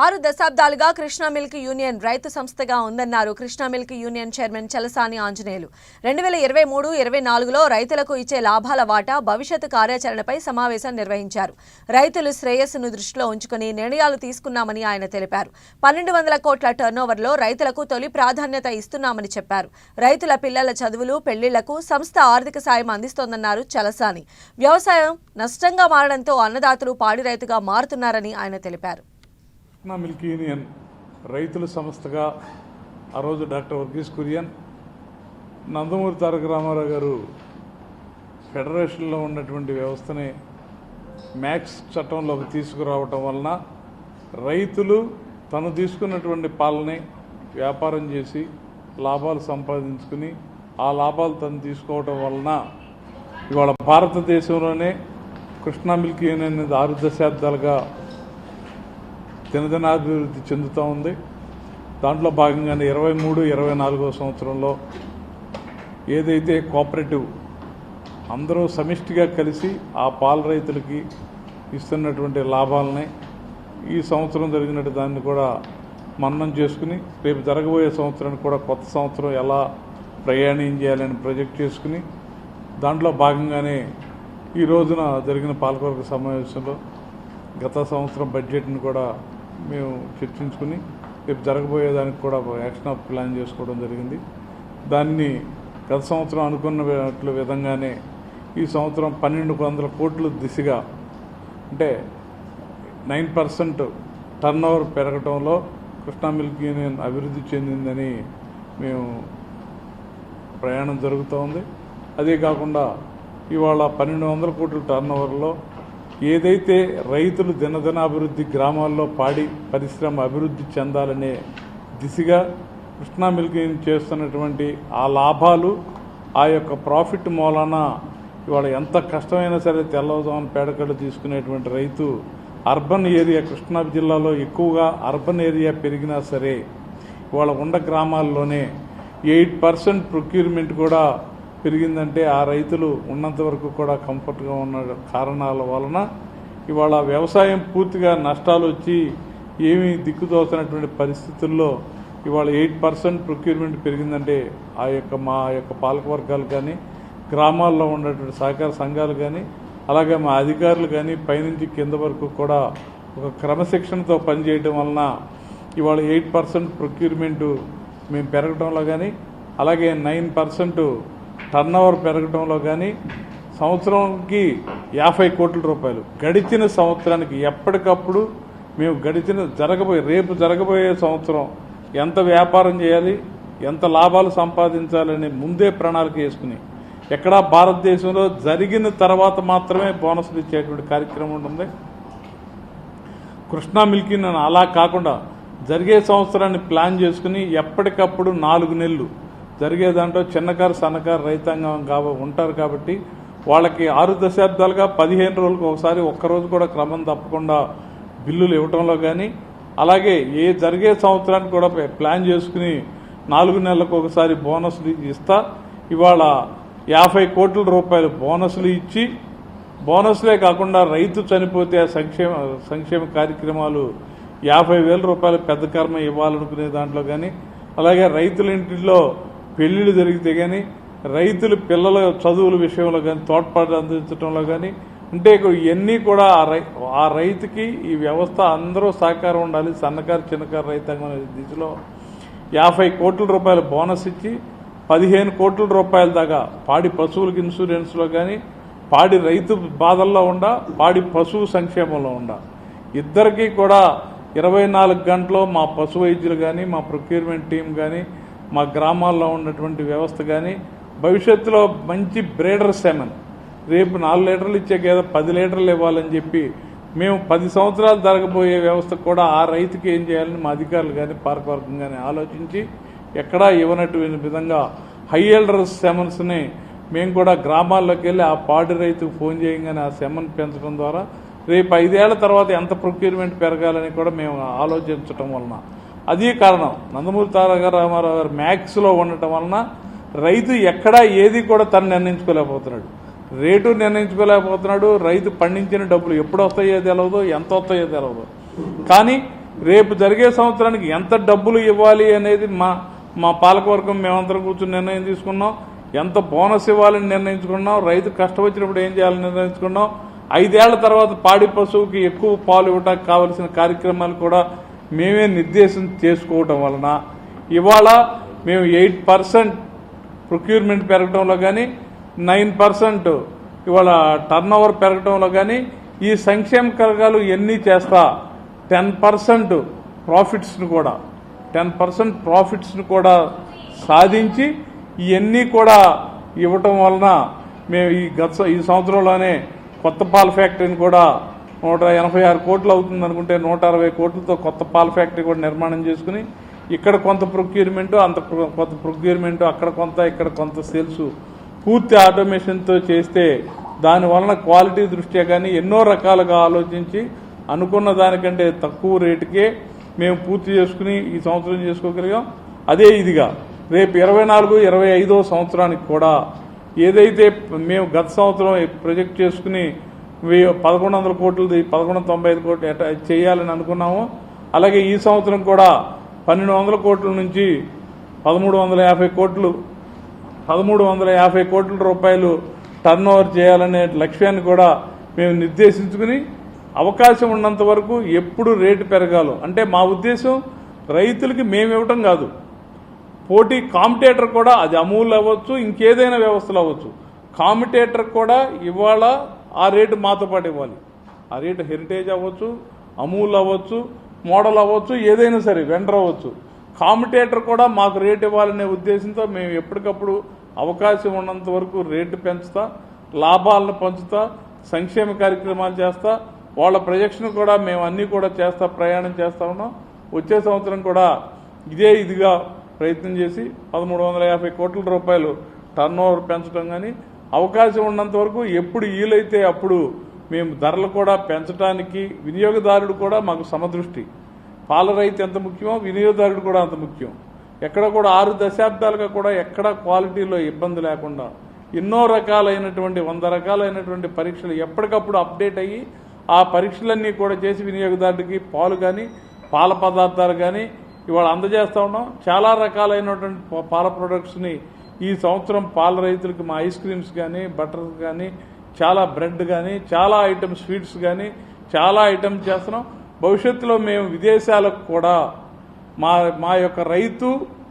ఆరు దశాబ్దాలుగా Krishna milk union రైతు సంస్థగా ఉందన్నారు. Krishna milk union chairman Chalasani Anjaneyulu. రెండు వేల ఇరవై మూడు ఇరవై నాలుగులో రైతులకు ఇచ్చే లాభాల వాటా భవిష్యత్తు కార్యాచరణపై సమావేశం నిర్వహించారు. రైతులు శ్రేయస్సును దృష్టిలో ఉంచుకుని నిర్ణయాలు తీసుకున్నామని ఆయన తెలిపారు. పన్నెండు వందల కోట్ల టర్నోవర్లో రైతులకు తొలి ప్రాధాన్యత ఇస్తున్నామని చెప్పారు. రైతుల పిల్లల చదువులు పెళ్ళిళ్ళకు సంస్థ ఆర్థిక సాయం అందిస్తోందన్నారు చలసాని. వ్యవసాయం నష్టంగా మారడంతో అన్నదాతలు పాడి రైతుగా మారుతున్నారని ఆయన తెలిపారు. కృష్ణా మిల్క్ యూనియన్ రైతుల సంస్థగా ఆ రోజు డాక్టర్ వర్గీస్ కురియన్ నందమూరి తారక రామారావు గారు ఫెడరేషన్లో ఉన్నటువంటి వ్యవస్థని మ్యాక్స్ చట్టంలోకి తీసుకురావటం వలన రైతులు తను తీసుకున్నటువంటి పాలని వ్యాపారం చేసి లాభాలు సంపాదించుకుని ఆ లాభాలు తను తీసుకోవటం వలన ఇవాళ భారతదేశంలోనే కృష్ణా మిల్క్ యూనియన్ అనేది ఆరు దశాబ్దాలుగా దినదినాభివృద్ధి చెందుతూ ఉంది. దాంట్లో భాగంగానే ఇరవై మూడు ఇరవై నాలుగో సంవత్సరంలో ఏదైతే కోఆపరేటివ్ అందరూ సమిష్టిగా కలిసి ఆ పాల రైతులకి ఇస్తున్నటువంటి లాభాలని ఈ సంవత్సరం జరిగినట్టు దాన్ని కూడా మన్నం చేసుకుని రేపు జరగబోయే సంవత్సరానికి కూడా కొత్త సంవత్సరం ఎలా ప్రయాణం చేయాలని ప్రొజెక్ట్ చేసుకుని దాంట్లో భాగంగానే ఈ రోజున జరిగిన పాలకవర్గ సమావేశంలో గత సంవత్సరం బడ్జెట్ని కూడా మేము చర్చించుకుని రేపు జరగబోయేదానికి కూడా యాక్షన్ ఆఫ్ ప్లాన్ చేసుకోవడం జరిగింది. దాన్ని గత సంవత్సరం అనుకున్న విధంగానే ఈ సంవత్సరం పన్నెండు వందల కోట్ల దిశగా అంటే నైన్ పర్సెంట్ టర్న్ ఓవర్ పెరగటంలో కృష్ణా మిల్క్ యూనియన్ అభివృద్ధి చెందిందని మేము ప్రయాణం జరుగుతూ ఉంది అదే కాకుండా ఇవాళ పన్నెండు వందల కోట్ల టర్న్ ఓవర్లో ఏదైతే రైతులు దినదినాభివృద్ధి గ్రామాల్లో పాడి పరిశ్రమ అభివృద్ధి చెందాలనే దిశగా కృష్ణా మిల్క్ చేస్తున్నటువంటి ఆ లాభాలు ఆ యొక్క ప్రాఫిట్ మూలాన ఇవాళ ఎంత కష్టమైనా సరే తెల్లవదామని పేడకళ్ళు తీసుకునేటువంటి రైతు అర్బన్ ఏరియా కృష్ణా జిల్లాలో ఎక్కువగా అర్బన్ ఏరియా పెరిగినా సరే ఇవాళ ఉండ గ్రామాల్లోనే ఎయిట్ పర్సెంట్ ప్రొక్యూర్మెంట్ కూడా పెరిగిందంటే ఆ రైతులు ఉన్నంత వరకు కూడా కంఫర్ట్గా ఉన్న కారణాల వలన ఇవాళ వ్యవసాయం పూర్తిగా నష్టాలు వచ్చి ఏమీ దిక్కుదోచినటువంటి పరిస్థితుల్లో ఇవాళ ఎయిట్ పర్సెంట్ ప్రొక్యూర్మెంట్ పెరిగిందంటే ఆ యొక్క మా యొక్క పాలకవర్గాలు కానీ గ్రామాల్లో ఉన్నటువంటి సహకార సంఘాలు కానీ అలాగే మా అధికారులు కానీ పైనుంచి కింద వరకు కూడా ఒక క్రమశిక్షణతో పనిచేయడం వలన ఇవాళ ఎయిట్ పర్సెంట్ ప్రొక్యూర్మెంట్ మేము పెరగడంలో కానీ అలాగే నైన్ పర్సెంట్ టర్న్ పెరగడంలో కానీ సంవత్సరంకి యాభై కోట్ల రూపాయలు. గడిచిన సంవత్సరానికి ఎప్పటికప్పుడు మేము గడిచిన జరగబోయే రేపు జరగబోయే సంవత్సరం ఎంత వ్యాపారం చేయాలి ఎంత లాభాలు సంపాదించాలని ముందే ప్రణాళిక వేసుకుని ఎక్కడా భారతదేశంలో జరిగిన తర్వాత మాత్రమే బోనస్లు ఇచ్చేటువంటి కార్యక్రమం ఉంటుంది కృష్ణా మిల్కీ అలా కాకుండా జరిగే సంవత్సరాన్ని ప్లాన్ చేసుకుని ఎప్పటికప్పుడు నాలుగు నెలలు జరిగే దాంట్లో చిన్నకారు సన్నకారు రైతాంగం కాబ ఉంటారు కాబట్టి వాళ్ళకి ఆరు దశాబ్దాలుగా పదిహేను రోజులకు ఒకసారి ఒక్కరోజు కూడా క్రమం తప్పకుండా బిల్లులు ఇవ్వటంలో కానీ అలాగే ఏ జరిగే సంవత్సరానికి కూడా ప్లాన్ చేసుకుని నాలుగు నెలలకు ఒకసారి బోనస్లు ఇస్తా. ఇవాళ యాభై కోట్ల రూపాయలు బోనస్లు ఇచ్చి బోనస్లే కాకుండా రైతు చనిపోతే ఆ సంక్షేమ సంక్షేమ కార్యక్రమాలు యాభై వేల రూపాయలు పెద్ద కర్మ ఇవ్వాలనుకునే దాంట్లో కానీ అలాగే రైతుల ఇంటిలో పెళ్ళిళ్ళు జరిగితే కానీ రైతులు పిల్లల చదువుల విషయంలో కానీ తోడ్పాటు అందించడంలో కానీ అంటే ఇవన్నీ కూడా ఆ రై ఆ రైతుకి ఈ వ్యవస్థ అందరూ సహకారం ఉండాలి. సన్నకారు చిన్నకారు రైతాంగం అనే దిశలో యాభై కోట్ల రూపాయల బోనస్ ఇచ్చి పదిహేను కోట్ల రూపాయల దాకా పాడి పశువులకు ఇన్సూరెన్స్లో కానీ పాడి రైతు బాధల్లో ఉండ పాడి పశువు సంక్షేమంలో ఉండ. ఇద్దరికీ కూడా ఇరవై నాలుగు గంటలు మా పశు వైద్యులు కానీ మా ప్రొక్యూర్మెంట్ టీం కానీ మా గ్రామాల్లో ఉన్నటువంటి వ్యవస్థ కానీ భవిష్యత్తులో మంచి బ్రేడర్ సెమన్. రేపు నాలుగు లీటర్లు ఇచ్చే గేదె పది లీటర్లు ఇవ్వాలని చెప్పి మేము పది సంవత్సరాలు జరగబోయే వ్యవస్థ కూడా ఆ రైతుకి ఏం చేయాలని మా అధికారులు కానీ పార్కవర్గం కానీ ఆలోచించి ఎక్కడా ఇవ్వనటువంటి విధంగా హై ఎల్డర్ సెమన్స్ని మేము కూడా గ్రామాల్లోకి వెళ్ళి ఆ పాడి రైతుకు ఫోన్ చేయగానే ఆ సెమన్ పెంచడం ద్వారా రేపు ఐదేళ్ళ తర్వాత ఎంత ప్రొక్యూర్మెంట్ పెరగాలని కూడా మేము ఆలోచించటం వలన అది కారణం. నందమూరి తారక రామారావు గారు మ్యాక్స్లో ఉండటం వలన రైతు ఎక్కడా ఏది కూడా తను నిర్ణయించుకోలేకపోతున్నాడు. రేటు నిర్ణయించుకోలేకపోతున్నాడు. రైతు పండించిన డబ్బులు ఎప్పుడు వస్తాయో తెలవదు ఎంత వస్తాయో తెలవదు. కానీ రేపు జరిగే సంవత్సరానికి ఎంత డబ్బులు ఇవ్వాలి అనేది మా మా పాలకవర్గం మేమందరం కూర్చొని నిర్ణయం తీసుకున్నాం. ఎంత బోనస్ ఇవ్వాలని నిర్ణయించుకున్నాం. రైతు కష్టం వచ్చినప్పుడు ఏం చేయాలని నిర్ణయించుకున్నాం. ఐదేళ్ళ తర్వాత పాడి పశువుకి ఎక్కువ పాలు ఇవ్వడానికి కావలసిన కార్యక్రమాలు కూడా మేమే నిర్దేశం చేసుకోవటం వలన ఇవాళ మేము ఎయిట్ పర్సెంట్ ప్రొక్యూర్మెంట్ పెరగడంలో కానీ నైన్ పర్సెంట్ ఇవాళ టర్న్ ఓవర్ పెరగడంలో కానీ ఈ సంక్షేమ కరగాలు ఎన్ని చేస్తా టెన్ పర్సెంట్ ప్రాఫిట్స్ను కూడా టెన్ పర్సెంట్ ప్రాఫిట్స్ని కూడా సాధించి ఇవన్నీ కూడా ఇవ్వటం వలన మేము ఈ గత ఈ సంవత్సరంలోనే కొత్త పాల ఫ్యాక్టరీని కూడా నూట ఎనభై ఆరు కోట్లు అవుతుంది అనుకుంటే నూట అరవై కోట్లతో కొత్త పాల ఫ్యాక్టరీ కూడా నిర్మాణం చేసుకుని ఇక్కడ కొంత ప్రొక్యూర్మెంటు అంత ప్ర- కొంత ప్రొక్యూర్మెంటు అక్కడ కొంత ఇక్కడ కొంత సేల్స్ పూర్తి ఆటోమేషన్తో చేస్తే దాని వలన క్వాలిటీ దృష్ట్యా కానీ ఎన్నో రకాలుగా ఆలోచించి అనుకున్న దానికంటే తక్కువ రేటుకే మేము పూర్తి చేసుకుని ఈ సంవత్సరం చేసుకోగలిగాం. అదే ఇదిగా రేపు ఇరవై నాలుగు ఇరవై ఐదో సంవత్సరానికి కూడా ఏదైతే మేము గత సంవత్సరం ప్రొజెక్ట్ చేసుకుని పదకొండు వందల కోట్లది పదకొండు వందల తొంభై ఐదు కోట్లు ఎట- చేయాలని అనుకున్నాము. అలాగే ఈ సంవత్సరం కూడా పన్నెండు వందల కోట్ల నుంచి పదమూడు వందల యాభై కోట్లు పదమూడు వందల యాభై కోట్ల రూపాయలు టర్న్ ఓవర్ చేయాలనే లక్ష్యాన్ని కూడా మేము నిర్దేశించుకుని అవకాశం ఉన్నంత వరకు ఎప్పుడు రేటు పెరగాలో. అంటే మా ఉద్దేశం రైతులకి మేము ఇవ్వటం కాదు. పోటీ కాంపిటేటర్ కూడా అది అమూల్ అవ్వచ్చు ఇంకేదైనా వ్యవస్థలు అవ్వచ్చు. కాంపిటేటర్ కూడా ఇవాళ ఆ రేటు మాతో పాటు ఇవ్వాలి. ఆ రేటు హెరిటేజ్ అవ్వచ్చు అమూల్ అవ్వచ్చు మోడల్ అవ్వచ్చు ఏదైనా సరే వెండర్ అవ్వచ్చు. కాంపిటేటర్ కూడా మాకు రేటు ఇవ్వాలనే ఉద్దేశంతో మేము ఎప్పటికప్పుడు అవకాశం ఉన్నంత వరకు రేటు పెంచుతా లాభాలను పంచుతా సంక్షేమ కార్యక్రమాలు చేస్తా వాళ్ళ ప్రొజెక్షన్ కూడా మేము అన్నీ కూడా చేస్తా ప్రయాణం చేస్తా ఉన్నాం. వచ్చే సంవత్సరం కూడా ఇదే ఇదిగా ప్రయత్నం చేసి పదమూడు వందల యాభై కోట్ల రూపాయలు టర్న్ ఓవర్ పెంచడం కానీ అవకాశం ఉన్నంత వరకు ఎప్పుడు వీలైతే అప్పుడు మేము ధరలు కూడా పెంచడానికి వినియోగదారుడు కూడా మాకు సమదృష్టి. పాల రైతు ఎంత ముఖ్యమో వినియోగదారుడు కూడా అంత ముఖ్యం. ఎక్కడ కూడా ఆరు దశాబ్దాలుగా కూడా ఎక్కడ క్వాలిటీలో ఇబ్బంది లేకుండా ఎన్నో రకాలైనటువంటి వంద రకాలైనటువంటి పరీక్షలు ఎప్పటికప్పుడు అప్డేట్ అయ్యి ఆ పరీక్షలన్నీ కూడా చేసి వినియోగదారుడికి పాలు కానీ పాల పదార్థాలు కానీ ఇవాళ అందజేస్తూ ఉన్నాం. చాలా రకాలైనటువంటి పాల ప్రొడక్ట్స్ని ఈ సంవత్సరం పాల రైతులకు మా ఐస్ క్రీమ్స్ కానీ బటర్స్ కానీ చాలా బ్రెడ్ కానీ చాలా ఐటమ్ స్వీట్స్ కానీ చాలా ఐటమ్స్ చేస్తున్నాం. భవిష్యత్తులో మేము విదేశాలకు కూడా మా మా యొక్క రైతు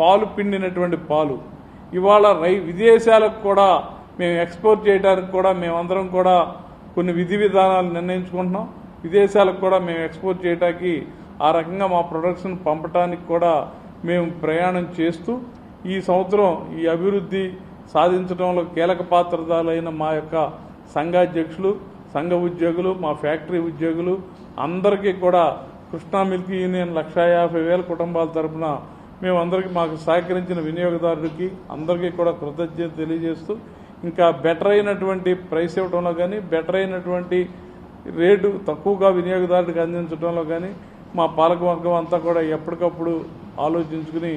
పాలు పిండినటువంటి పాలు. ఇవాళ రై విదేశాలకు కూడా మేము ఎక్స్పోర్ట్ చేయడానికి కూడా మేమందరం కూడా కొన్ని విధి విధానాలు నిర్ణయించుకుంటున్నాం. విదేశాలకు కూడా మేము ఎక్స్పోర్ట్ చేయడానికి ఆ రకంగా మా ప్రొడక్షన్ పంపడానికి కూడా మేము ప్రయాణం చేస్తూ ఈ సంవత్సరం ఈ అభివృద్ధి సాధించడంలో కీలక పాత్రదాలైన మా యొక్క సంఘాధ్యక్షులు సంఘ ఉద్యోగులు మా ఫ్యాక్టరీ ఉద్యోగులు అందరికీ కూడా కృష్ణా మిల్క్ యూనియన్ లక్షా యాభై వేల కుటుంబాల తరపున మేమందరికీ మాకు సహకరించిన వినియోగదారుడికి అందరికీ కూడా కృతజ్ఞత తెలియజేస్తూ ఇంకా బెటర్ అయినటువంటి ప్రైస్ ఇవ్వడంలో కానీ బెటర్ అయినటువంటి రేటు తక్కువగా వినియోగదారుడికి అందించడంలో కానీ మా పాలకవర్గం అంతా కూడా ఎప్పటికప్పుడు ఆలోచించుకుని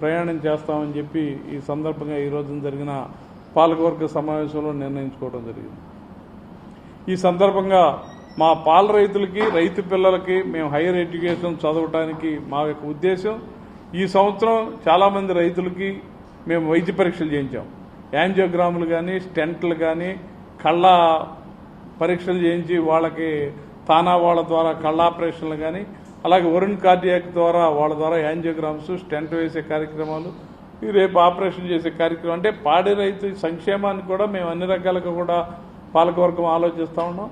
ప్రయాణం చేస్తామని చెప్పి ఈ సందర్భంగా ఈ రోజున జరిగిన పాలకవర్గ సమావేశంలో నిర్ణయించుకోవడం జరిగింది. ఈ సందర్భంగా మా పాల రైతులకి రైతు పిల్లలకి మేము హైయర్ ఎడ్యుకేషన్ చదవటానికి మా యొక్క ఉద్దేశం ఈ సంవత్సరం చాలామంది రైతులకి మేము వైద్య పరీక్షలు చేయించాం. యాంజియోగ్రాములు కానీ స్టెంట్లు కానీ కళ్ళ పరీక్షలు చేయించి వాళ్ళకి తానా వాళ్ళ ద్వారా కళ్ళ ఆపరేషన్లు కానీ అలాగే వరుణ్ కార్డియాక్ ద్వారా వాళ్ళ ద్వారా యాంజియోగ్రామ్స్ స్టెంట్ వేసే కార్యక్రమాలు రేపు ఆపరేషన్ చేసే కార్యక్రమం అంటే పాడి రైతు సంక్షేమాన్ని కూడా మేము అన్ని రకాలుగా కూడా పాలకవర్గం ఆలోచిస్తూ ఉన్నాం.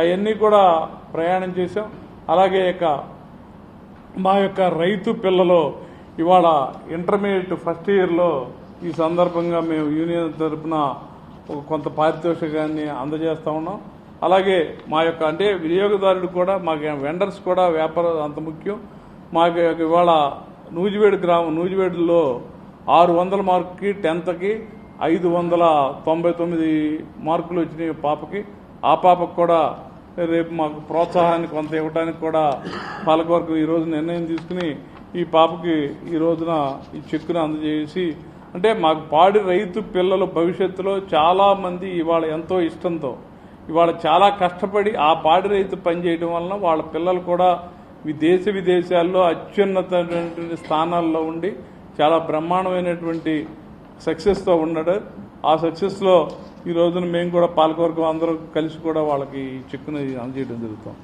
అవన్నీ కూడా ప్రయాణం చేసాం అలాగే ఇక మా యొక్క రైతు పిల్లలు ఇవాళ ఇంటర్మీడియట్ ఫస్ట్ ఇయర్లో ఈ సందర్భంగా మేము యూనియన్ తరపున కొంత పారితోషికాన్ని అందజేస్తూ ఉన్నాం. అలాగే మా యొక్క అంటే వినియోగదారుడు కూడా మాకు వెండర్స్ కూడా వ్యాపారం అంత ముఖ్యం. మాకు ఇవాళ నూజివేడు గ్రామం నూజివేడులో ఆరు వందల మార్కుకి టెన్త్కి ఐదు వందల తొంభై తొమ్మిది మార్కులు వచ్చినాయి పాపకి. ఆ పాపకు కూడా రేపు మాకు ప్రోత్సాహాన్ని కొంత ఇవ్వడానికి కూడా పాలకవర్గం ఈ నిర్ణయం తీసుకుని ఈ పాపకి ఈ రోజున ఈ చెక్కును అందజేసి అంటే మాకు పాడి రైతు పిల్లలు భవిష్యత్తులో చాలామంది ఇవాళ ఎంతో ఇష్టంతో ఇవాళ చాలా కష్టపడి ఆ పాడి రైతు పనిచేయడం వలన వాళ్ళ పిల్లలు కూడా ఈ దేశ విదేశాల్లో అత్యున్నతమైనటువంటి స్థానాల్లో ఉండి చాలా బ్రహ్మాండమైనటువంటి సక్సెస్తో ఉన్నాడు. ఆ సక్సెస్లో ఈ రోజున మేము కూడా పాలకవర్గం అందరూ కలిసి కూడా వాళ్ళకి ఈ చెక్కుని అందజేయడం జరుగుతాం